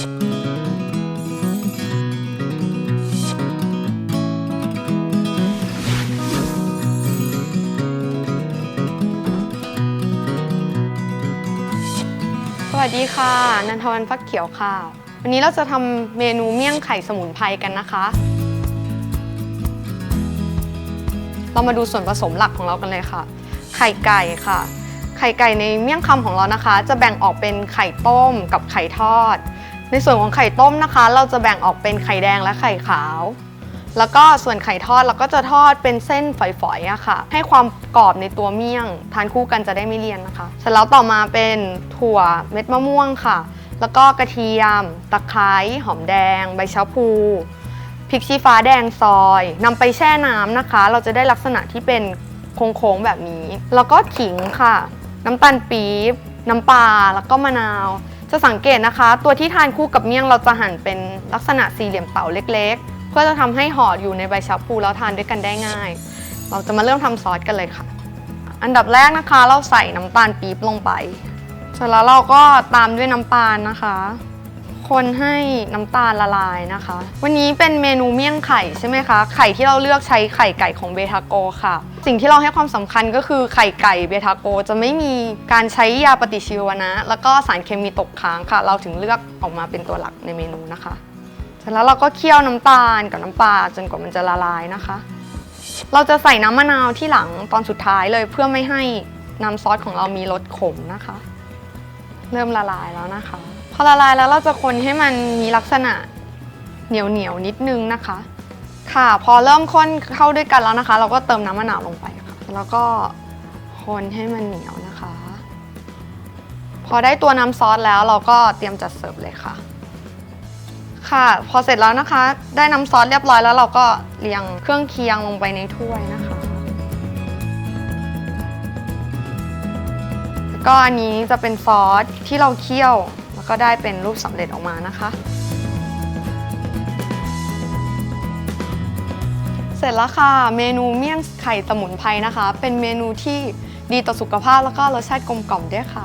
สวัสดีค่ะ นันทวันฟักเขียวค่ะวันนี้เราจะทำเมนูเมี่ยงไข่สมุนไพรกันนะคะ เรามาดูส่วนผสมหลักของเรากันเลยค่ะ ไข่ไก่ค่ะ ไข่ไก่ในเมี่ยงคำของเรานะคะ จะแบ่งออกเป็นไข่ต้มกับไข่ทอด ในส่วนของไข่ต้มนะคะ เราจะแบ่งออกเป็นไข่แดงและไข่ขาว แล้วก็ส่วนไข่ทอดเราก็จะทอดเป็นเส้นฝอยๆอะค่ะ ให้ความกรอบในตัวเมี่ยง ทานคู่กันจะได้ไม่เลี่ยนนะคะ เสร็จแล้วต่อมาเป็นถั่วเม็ดมะม่วงค่ะ แล้วก็กระเทียม ตะไคร้หอมแดง ใบชะพูพริกชี้ฟ้าแดงซอยนำไปแช่น้ำนะคะ เราจะได้ลักษณะที่เป็นโค้งๆแบบนี้ แล้วก็ขิงค่ะ น้ำตาลปี๊บ น้ำปลาแล้วก็มะนาว จะสังเกตนะคะ ตัวที่ทานคู่กับเมี่ยงเราจะหั่นเป็นลักษณะสี่เหลี่ยมเต๋าเล็กๆ เพื่อจะทำให้ห่ออยู่ในใบชะพูแล้วทานด้วยกันได้ง่าย เราจะมาเริ่มทำซอสกันเลยค่ะ อันดับแรกนะคะ เราใส่น้ำตาลปี๊บลงไป เสร็จแล้วเราก็ตามด้วยน้ำตาลนะคะ คนให้น้ำตาลละลายนะคะ วันนี้เป็นเมนูเมี่ยงไข่ใช่ไหมคะ ไข่ที่เราเลือกใช้ไข่ไก่ของเบทาโกค่ะ สิ่งที่เราให้ความสำคัญก็คือไข่ไก่เบทาโกจะไม่มีการใช้ยาปฏิชีวนะ แล้วก็สารเคมีตกค้างค่ะ เราถึงเลือกออกมาเป็นตัวหลักในเมนูนะคะเสร็จแล้วเราก็เคี่ยวน้ำตาลกับน้ำปลาจนกว่ามันจะละลายนะคะ เราจะใส่น้ำมะนาวที่หลังตอนสุดท้ายเลยเพื่อไม่ให้น้ำซอสของเรามีรสขมนะคะ เริ่มละลายแล้วนะคะ อละลายแล้วเราจะคนให้มันมีลักษณะเหนียวเหนียวนิดนึงนะคะ ค่ะ พอเริ่มข้นเข้าด้วยกันแล้วนะคะ เราก็เติมน้ำมะนาวลงไปค่ะ แล้วก็คนให้มันเหนียวนะคะ พอได้ตัวน้ำซอสแล้วเราก็เตรียมจัดเสิร์ฟเลยค่ะ ค่ะ พอเสร็จแล้วนะคะ ได้น้ำซอสเรียบร้อยแล้วเราก็เรียงเครื่องเคียงลงไปในถ้วยนะคะก็อันนี้จะเป็นซอสที่เราเคี่ยว ก็ได้เป็นรูปสำเร็จออกมานะคะ เสร็จแล้วค่ะ เมนูเมี่ยงไข่สมุนไพรนะคะ เป็นเมนูที่ดีต่อสุขภาพแล้วก็รสชาติกลมกล่อมด้วยค่ะ